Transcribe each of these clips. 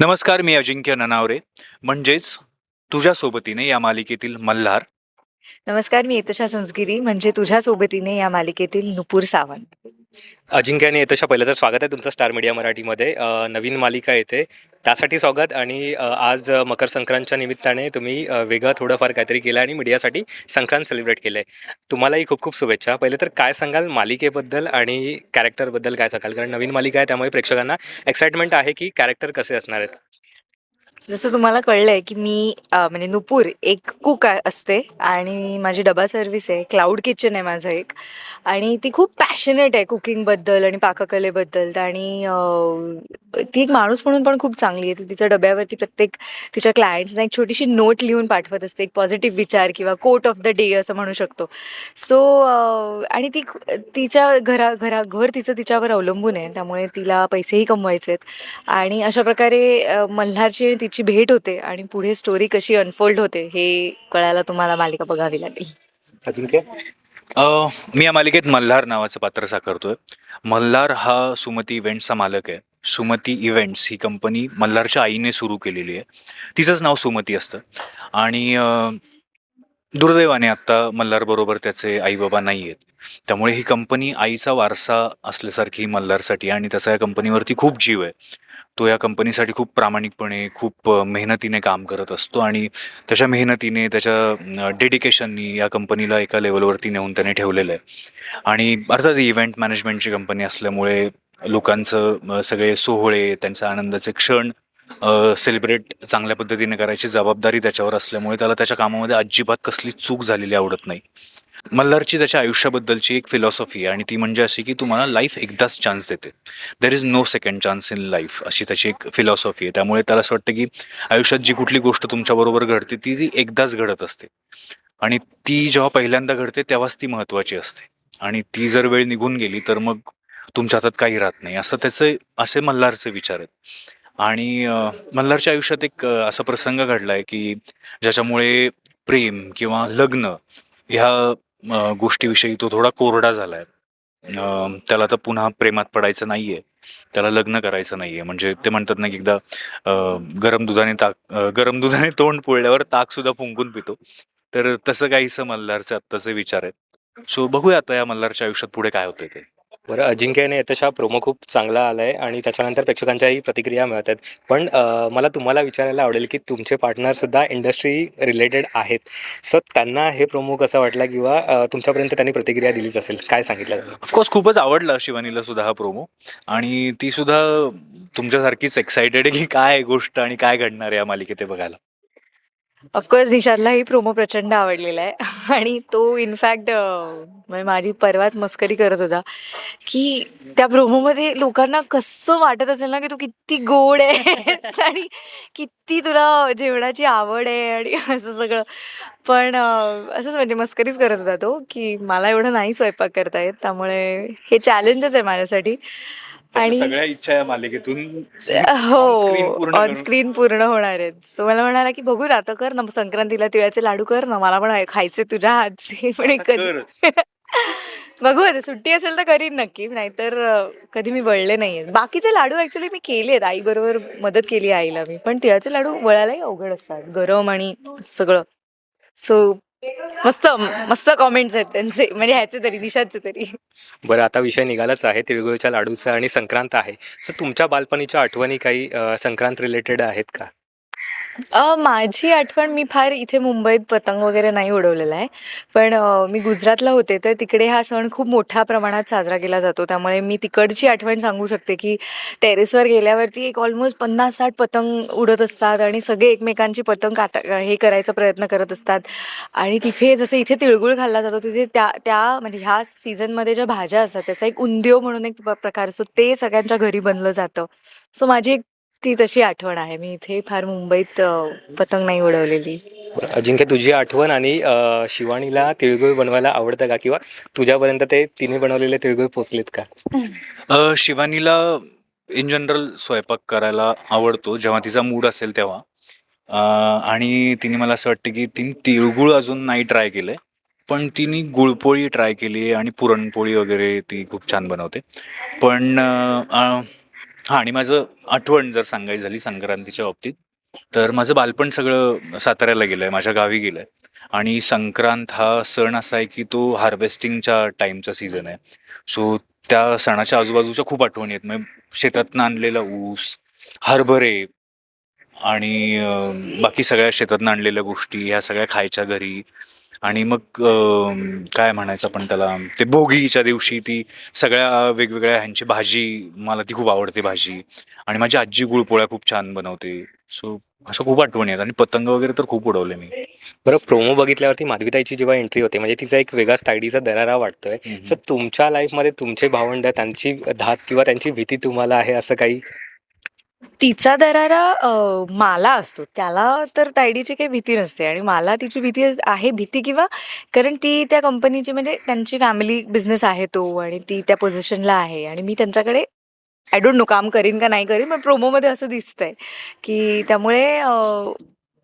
नमस्कार मी अजिंक्य ननावरे. म्हणजेच तुझ्या सोबतीने या मालिकेतील मल्हार. नमस्कार मी येतशा संस्गिरी म्हणजे तुझ्या सोबतीने या मालिकेतील नुपूर सावंत. अजिंक्य आणि येतशा पहिलं तर स्वागत आहे तुमचं स्टार मीडिया मराठीमध्ये. अ, नवीन मालिका येते त्यासाठी स्वागत आणि आज मकर संक्रांतच्या निमित्ताने तुम्ही वेगळं थोडंफार काहीतरी केलं आणि मीडियासाठी संक्रांत सेलिब्रेट केलं आहे तुम्हालाही खूप खूप शुभेच्छा. पहिले तर काय सांगाल मालिकेबद्दल आणि कॅरेक्टरबद्दल काय सांगाल? कारण नवीन मालिका आहे त्यामुळे प्रेक्षकांना एक्साइटमेंट आहे की कॅरेक्टर कसे असणार आहेत? जसं तुम्हाला कळलंय की मी म्हणजे नुपूर एक कुक असते आणि माझी डबा सर्व्हिस आहे क्लाउड किचन आहे माझं एक. आणि ती खूप पॅशनेट आहे कुकिंगबद्दल आणि पाककलेबद्दल. आणि ती एक माणूस म्हणून पण खूप चांगली आहे. ती तिच्या डब्यावरती प्रत्येक तिच्या क्लायंट्सना एक छोटीशी नोट लिहून पाठवत असते. एक पॉझिटिव्ह विचार किंवा कोट ऑफ द डे असं म्हणू शकतो. सो आणि ती तिच्या घरा घरा घर तिचं तिच्यावर अवलंबून आहे. त्यामुळे तिला पैसेही कमवायचे आहेत. आणि अशा प्रकारे मल्हारची आणि तिची भेट होते आणि पुढे स्टोरी कशी अनफोल्ड होते हे कळायला तुम्हाला मालिका बघावी लागेल. अ, मी या मालिकेत मल्हार नावाचं पात्र साकारतोय. मल्हार हा सुमती इव्हेंट्सचा मालक आहे. सुमती इव्हेंट्स ही कंपनी मल्हारच्या आईने सुरू केलेली आहे. तिचंच नाव सुमती असतं. आणि अ, दुर्दैवाने आत्ता मल्हारबरोबर त्याचे आई बाबा नाही आहेत त्यामुळे ही कंपनी आईचा वारसा असल्यासारखी मल्हारसाठी आणि त्याचा या कंपनीवरती खूप जीव आहे. तो या कंपनीसाठी खूप प्रामाणिकपणे खूप अ, मेहनतीने काम करत असतो आणि त्याच्या मेहनतीने त्याच्या डेडिकेशननी या कंपनीला एका लेवलवरती नेऊन त्याने ठेवलेलं आहे. आणि अर्थात इव्हेंट मॅनेजमेंटची कंपनी असल्यामुळे लोकांचं अ, सगळे सोहळे त्यांच्या आनंदाचे क्षण सेलिब्रेट चांगल्या पद्धतीने करायची जबाबदारी त्याच्यावर असल्यामुळे त्याला त्याच्या कामामध्ये अजिबात कसली चूक झालेली आवडत नाही. मल्हारची त्याच्या आयुष्याबद्दलची एक फिलॉसॉफी आहे आणि ती म्हणजे अशी की तुम्हाला लाईफ एकदाच चान्स देते. There is no second chance in life अशी त्याची एक फिलॉसॉफी आहे. त्यामुळे त्याला असं वाटतं की आयुष्यात जी कुठली गोष्ट तुमच्याबरोबर घडते ती ती एकदाच घडत असते. आणि ती जेव्हा पहिल्यांदा घडते तेव्हाच ती महत्त्वाची असते. आणि ती जर वेळ निघून गेली तर मग तुमच्या हातात काही राहत नाही. असं त्याचे असे मल्हारचे विचार आहेत. आणि मल्हारच्या आयुष्यात एक असा प्रसंग घडला आहे की ज्याच्यामुळे प्रेम किंवा लग्न ह्या गोष्टीविषयी तो थोडा कोरडा झाला आहे त्याला तर पुन्हा प्रेमात पडायचं नाही आहे त्याला लग्न करायचं नाही आहे म्हणजे ते म्हणतात ना की एकदा गरम दुधाने ताक गरम दुधाने तोंड पोळल्यावर ताकसुद्धा फुंकून पितो. तर तसं काहीसं मल्हारचे आत्ताचे विचार आहेत. सो बघूया आता या मल्हारच्या आयुष्यात पुढे काय होतंय ते. बरं अजिंक्य आणि प्रोमो खूप चांगला आला आहे आणि त्याच्यानंतर प्रेक्षकांच्याही प्रतिक्रिया मिळत आहेत. पण अ, मला तुम्हाला विचारायला आवडेल की तुमचे पार्टनरसुद्धा इंडस्ट्री रिलेटेड आहेत. सो त्यांना हे प्रोमो कसा वाटला किंवा अ, तुमच्यापर्यंत त्यांनी प्रतिक्रिया दिलीच असेल? काय सांगितलं? ऑफकोर्स खूपच आवडला शिवानीला सुद्धा हा प्रोमो आणि ती सुद्धा तुमच्यासारखीच एक्सायटेड आहे की काय गोष्ट आणि काय घडणार आहे या मालिकेत ते बघायला. ऑफकोर्स निषादलाही प्रोमो प्रचंड आवडलेला आहे. आणि तो इनफॅक्ट म्हणजे माझी परवाच मस्करी करत होता की त्या प्रोमोमध्ये लोकांना कसं वाटत असेल ना की तू किती गोड आहे आणि किती तुला जेवणाची आवड आहे आणि असं सगळं. पण असंच म्हणजे मस्करीच करत होता तो की मला एवढं नाही स्वयंपाक करता येत त्यामुळे हे चॅलेंजच आहे माझ्यासाठी. आणि सगळ्या इच्छा या मालिकेतून हो ऑन करून- स्क्रीन पूर्ण होणार आहेत. तो मला म्हणाला की बघू ना आता कर ना संक्रांतीला तिळाचे लाडू कर ना मला पण खायचे तुझ्या हातचे. पण कधी. बघू आता सुट्टी असेल तर करीन नक्की नाहीतर कधी मी वळले नाहीये बाकीचे लाडू ऍक्च्युली मी केले आहेत आई बरोबर मदत केली आईला मी पण तिळाचे लाडू वळायलाही अवघड असतात गरम आणि सगळं. सो मस्त मस्त कॉमेंट्स आहेत त्यांचे. म्हणजे ह्याचे तरी दिशाचे तरी. बरं आता विषय निघालाच आहे. तिळगुळच्या लाडूचा आणि संक्रांत आहे. सो तुमच्या बालपणीच्या आठवणी काही अ, संक्रांत रिलेटेड आहेत का? अ, माझी आठवण मी फार इथे मुंबईत पतंग वगैरे नाही उडवलेला आहे. पण अ, मी गुजरातला होते तर तिकडे हा सण खूप मोठ्या प्रमाणात साजरा केला जातो. त्यामुळे मी तिकडची आठवण सांगू शकते की टेरेसवर गेल्यावरती एक ऑलमोस्ट पन्नास साठ पतंग उडत असतात आणि सगळे एकमेकांची पतंग काटा हे करायचा प्रयत्न करत असतात. आणि तिथे जसं इथे तिळगुळ खाल्ला जातो तिथे त्या त्या म्हणजे ह्या सीझनमध्ये ज्या भाज्या असतात त्याचा एक उंदियो म्हणून एक प- प्रकार असतो ते सगळ्यांच्या घरी बनलं जातं. सो माझी एक ती तशी आठवण आहे. मी इथे फार मुंबईत अ, पतंग नाही उडवलेली. अजिंक्य तुझी आठवण आणि अ, शिवानीला तिळगुळ बनवायला आवडतं का? किंवा तुझ्यापर्यंत ते तिने बनवलेले तिळगुळ पोचलेत का? अ, शिवानीला इन जनरल स्वयंपाक करायला आवडतो. जेव्हा तिचा मूड असेल तेव्हा. अ, आणि तिने मला असं वाटतं की तिने तिळगुळ अजून नाही ट्राय केलंय. पण तिने गुळपोळी ट्राय केली आणि पुरणपोळी वगैरे ती खूप छान बनवते. पण अ, अ, हां आणि माझं आठवण जर सांगायची झाली संक्रांतीच्या बाबतीत तर माझं बालपण सगळं साताऱ्याला गेलं आहे माझ्या गावी गेलं आहे आणि संक्रांत हा सण असा आहे की तो हार्वेस्टिंगच्या टाईमचा सीझन आहे. सो त्या सणाच्या आजूबाजूच्या खूप आठवणी आहेत. म्हणजे शेतातनं आणलेला ऊस हरभरे आणि बाकी सगळ्या शेतातनं आणलेल्या गोष्टी ह्या सगळ्या खायच्या घरी. आणि मग अं, काय म्हणायचं आपण त्याला? ते भोगीच्या दिवशी ती सगळ्या वेगवेगळ्या ह्यांची भाजी मला ती खूप आवडते भाजी. आणि माझी आजी गुळपोळ्या खूप छान बनवते. सो अशा खूप आठवणी आहेत. आणि पतंग वगैरे तर खूप उडवले मी. बरं प्रोमो बघितल्यावरती माधवीताईची जेव्हा एंट्री होते म्हणजे तिचा एक वेगळाच तायडीचा दरारा वाटतोय. हम्म. सो तुमच्या लाईफमध्ये तुमचे भावंड त्यांची धाक किंवा त्यांची भीती तुम्हाला आहे असं काही? तिचा दरारा माला मला असतो. त्याला तर तायडीची काही भीती नसते आणि मला तिची भीती अस- आहे भीती किंवा कारण ती त्या कंपनीची म्हणजे त्यांची फॅमिली बिझनेस आहे तो आणि ती त्या पोझिशनला आहे आणि मी त्यांच्याकडे आय डोंट नो काम करीन का नाही करीन पण प्रोमोमध्ये असं दिसतंय की त्यामुळे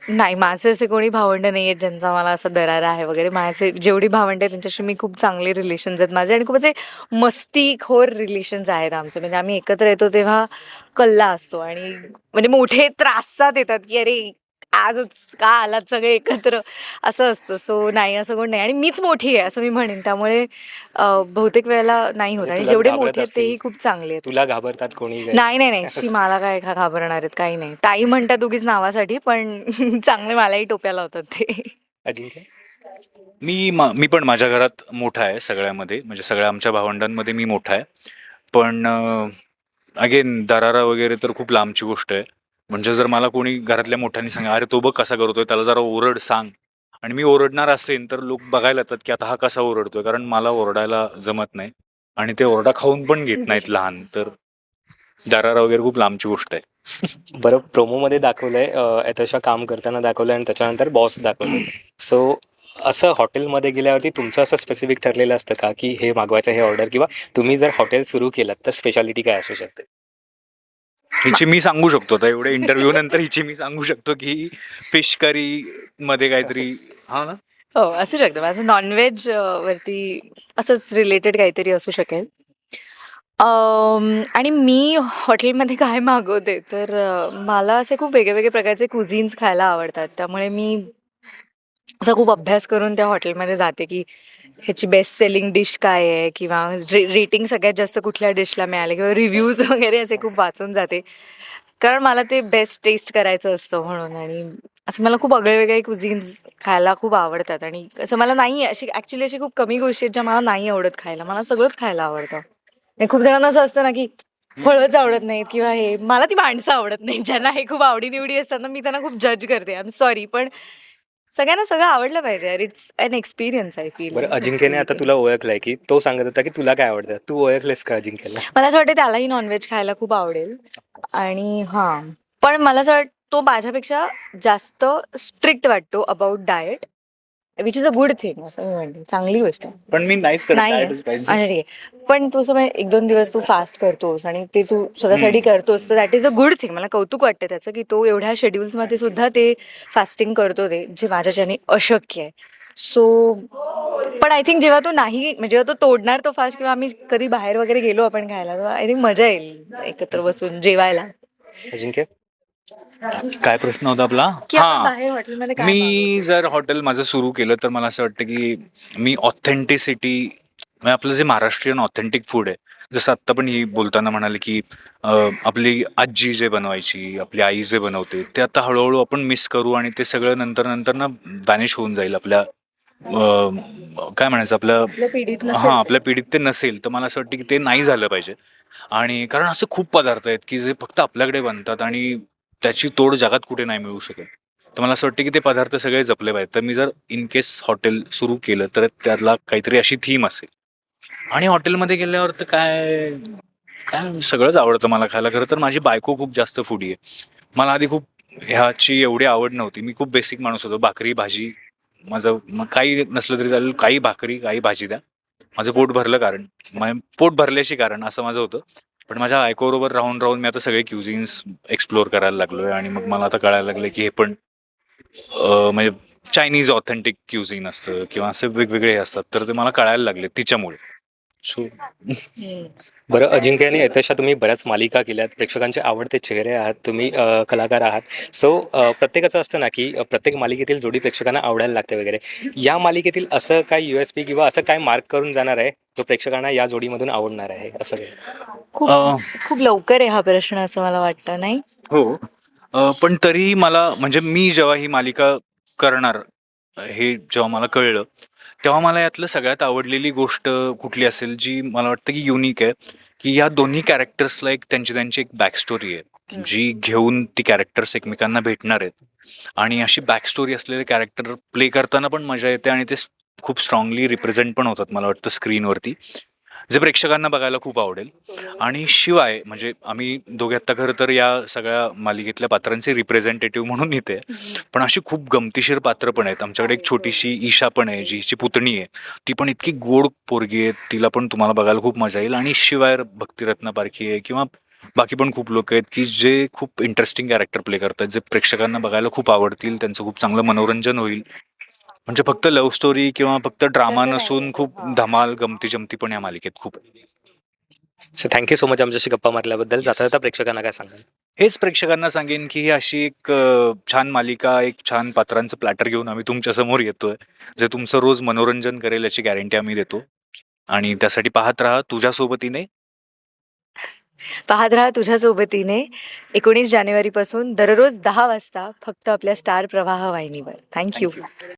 नाही माझे असे कोणी भावंड नाही आहेत ज्यांचा मला असा दरारा आहे वगैरे. माझे जेवढी भावंड आहेत त्यांच्याशी मी खूप चांगले रिलेशन्स आहेत. माझे आणि खूप असे मस्तीखोर रिलेशन्स आहेत आमचे. म्हणजे आम्ही एकत्र येतो तेव्हा कल्ला असतो आणि म्हणजे मोठे त्रासात येतात की अरे आजच का आलात सगळे एकत्र? असं असतं. सो नाही असं कोण नाही. आणि मीच मोठी आहे असं मी म्हणेन. त्यामुळे बहुतेक वेळेला नाही होत. आणि जेवढे मोठे आहेत. तेही खूप चांगले आहेत. तुला घाबरतात कोणी? नाही नाही नाही. शी मला काय घाबरणार आहेत? काही नाही. ताई म्हणतात उगीच नावासाठी पण चांगले मलाही टोप्याला होतात ते. अजिंक्य? मी मा- मी पण माझ्या घरात मोठा आहे सगळ्यामध्ये. म्हणजे सगळ्या आमच्या भावंडांमध्ये मी मोठा आहे. पण अगेन दरारा वगैरे तर खूप लांबची गोष्ट आहे. म्हणजे जर मला कोणी घरातल्या मोठ्यांनी सांगा अरे तो बघ कसा करतोय त्याला जरा ओरड सांग. आणि मी ओरडणार असेल तर लोक बघायला येतात की आता हा कसा ओरडतोय कारण मला ओरडायला जमत नाही. आणि ते ओरडा खाऊन पण घेत नाहीत लहान. तर दरारा वगैरे खूप लांबची गोष्ट आहे. बरं प्रोमोमध्ये दाखवलंय अं, तशा काम करताना दाखवलंय आणि त्याच्यानंतर बॉस दाखवलं सो असं हॉटेलमध्ये गेल्यावरती तुमचं असं स्पेसिफिक ठरलेलं असतं का की हे मागवायचं हे ऑर्डर किंवा तुम्ही जर हॉटेल सुरू केलं तर स्पेशालिटी काय असू शकते? हिची मी सांगू शकतो. आता एवढ्या इंटरव्ह्यू नंतर हिची मी सांगू शकतो की फिश करी मध्ये काहीतरी हा ना? हो असू शकतं. माझं नॉनव्हेज वरती असंच रिलेटेड काहीतरी असू शकेल. अम, आणि मी हॉटेलमध्ये काय मागवते? तर अ, मला असे खूप वेगळे वेगळे प्रकारचे कुझिन्स खायला आवडतात. त्यामुळे मी असा खूप अभ्यास करून त्या हॉटेलमध्ये जाते की ह्याची बेस्ट सेलिंग डिश काय आहे किंवा रेटिंग सगळ्यात जास्त कुठल्या डिशला मिळाले किंवा रिव्ह्यूज वगैरे असे खूप वाचून जाते. कारण मला ते बेस्ट टेस्ट करायचं असतं म्हणून आणि असं मला खूप वेगळे वेगळे कुझिन्स खायला खूप आवडतात आणि असं मला नाही अशी ॲक्च्युली अशी खूप कमी गोष्टी आहेत ज्या मला नाही आवडत खायला. मला सगळंच खायला आवडतं. खूप जणांना असं असतं ना की फळंच आवडत नाहीत किंवा हे मला ती माणसं आवडत नाही ज्यांना हे खूप आवडीनिवडी असतात ना मी त्यांना खूप जज करते. आय एम सॉरी पण सगळ्यांना सगळं आवडलं पाहिजे. It's an experience I feel बरं अजिंक्यने आता तुला ओळखलंय की तो सांगत होता की तुला काय आवडतं? तू ओळखलेस का अजिंक्यला? मला असं वाटतं त्यालाही नॉनव्हेज खायला खूप आवडेल. आणि हां. पण मला असं वाटतं तो माझ्यापेक्षा जास्त स्ट्रिक्ट वाटतो about diet which is a good thing असं मी म्हणते चांगली गोष्ट आहे. पण मी नाहीच करत नाही. अच्छा ठीक आहे. पण तू असं एक दोन दिवस तू फास्ट करतोस आणि ते तू स्वतःसाठी करतोस तर that is a good thing मला कौतुक वाटतं त्याचं की तो एवढ्या शेड्युल्समध्ये सुद्धा ते फास्टिंग करतो ते जे माझ्याच्याने अशक्य आहे. सो पण आय थिंक जेव्हा तो नाही म्हणजे जेव्हा तो तोडणार तो फास्ट किंवा आम्ही कधी बाहेर वगैरे गेलो आपण खायला तर आय थिंक मजा येईल एकत्र बसून जेवायला. अजिंक्य? काय प्रश्न होता आपला? हा. मी जर हॉटेल माझं सुरू केलं तर मला असं वाटतं की मी ऑथेंटिसिटी म्हणजे आपलं जे महाराष्ट्रीयन ऑथेंटिक फूड आहे जसं आत्ता पण ही बोलताना म्हणाले की आपली आजी जे बनवायची आपली आई जे बनवते ते आता हळूहळू आपण मिस करू आणि ते सगळं नंतर नंतर ना वॅनिश होऊन जाईल आपल्या काय म्हणायचं आपल्या हा आपल्या पिढीत ते नसेल तर मला असं वाटतं की ते नाही झालं पाहिजे. आणि कारण असे खूप पदार्थ आहेत की जे फक्त आपल्याकडे बनतात आणि त्याची तोड जगात कुठे नाही मिळू शकत तर मला असं वाटतं की ते पदार्थ सगळे जपले पाहिजेत. तर मी जर इन केस हॉटेल सुरू केलं तर त्यातला काहीतरी अशी थीम असेल. आणि हॉटेलमध्ये गेल्यावर तर काय काय सगळंच आवडतं मला खायला. खरं तर माझी बायको खूप जास्त फुडी आहे. मला आधी खूप ह्याची एवढी आवड नव्हती. मी खूप बेसिक माणूस होतो. भाकरी भाजी माझं काही नसलं तरी चालेल. काही भाकरी काही भाजी द्या. माझं पोट भरलं कारण पोट भरल्याशी कारण असं माझं होतं. पण माझ्या बायकोबरोबर राहून राहून मी आता सगळे क्युझिन्स एक्सप्लोअर करायला लागलोय आणि मग मला आता कळायला लागलं की हे पण म्हणजे चायनीज ऑथेंटिक क्युझिन असतं किंवा असे वेगवेगळे असतात. तर ते मला कळायला लागले तिच्यामुळे. बरं अजिंक्य आणि यशा तुम्ही बऱ्याच मालिका केल्यात. प्रेक्षकांचे आवडते चेहरे आहात. तुम्ही अ, कलाकार आहात. सो प्रत्येकाचं असतं ना की अ, प्रत्येक मालिकेतील जोडी प्रेक्षकांना आवडायला लागते वगैरे. या मालिकेतील असं काय यू एस पी किंवा असं काय मार्क करून जाणार आहे जो प्रेक्षकांना या जोडीमधून आवडणार आहे? असं खूप अं. खूप लवकर आहे हा प्रश्न असं मला वाटतं नाही? हो. अ, पण तरी मला म्हणजे मी जेव्हा ही मालिका करणार हे जेव्हा मला कळलं तेव्हा मला यातलं सगळ्यात आवडलेली गोष्ट कुठली असेल जी मला वाटतं की युनिक आहे की या दोन्ही कॅरेक्टर्सला एक त्यांची त्यांची एक बॅक स्टोरी आहे. जी घेऊन ती कॅरेक्टर्स एकमेकांना भेटणार आहेत. आणि अशी बॅक स्टोरी असलेले कॅरेक्टर प्ले करताना पण मजा येते आणि ते खूप स्ट्रॉंगली रिप्रेझेंट पण होतात मला वाटतं स्क्रीनवरती जे प्रेक्षकांना बघायला खूप आवडेल. आणि शिवाय म्हणजे आम्ही दोघे आत्ता खरं तर या सगळ्या मालिकेतल्या पात्रांचे रिप्रेझेंटेटिव्ह म्हणून इथे पण अशी खूप गमतीशीर पात्र पण आहेत. आमच्याकडे एक छोटीशी ईशा पण आहे जी हिची पुतणी आहे. ती पण इतकी गोड पोरगी आहे. तिला पण तुम्हाला बघायला खूप मजा येईल. आणि शिवाय भक्तिरत्न पारखी आहे किंवा बाकी पण खूप लोक आहेत की जे खूप इंटरेस्टिंग कॅरेक्टर प्ले करतात जे प्रेक्षकांना बघायला खूप आवडतील त्यांचं खूप चांगलं मनोरंजन होईल. म्हणजे फक्त लव्ह स्टोरी किंवा फक्त ड्रामा तसं नसून. खूप हा. धमाल गमती जमती पण या मालिकेत खूप. आहे. सो थँक्यू सो मच आमच्याशी गप्पा मारल्याबद्दल. Yes. जाता जाता प्रेक्षकांना काय सांगाल? हेच प्रेक्षकांना सांगेन की ही अशी एक अ, छान मालिका एक छान पात्रांचं प्लॅटर घेऊन आम्ही तुमच्यासमोर येतोय. जे तुमचं रोज मनोरंजन करेल याची गॅरंटी आम्ही देतो. आणि त्यासाठी पाहत राहा तुझ्या सोबतीने. पाहत राहा तुझ्या सोबतीने. एकोणीस जानेवारीपासून दररोज दहा वाजता फक्त आपल्या स्टार प्रवाह वाहिनीवर. थँक्यू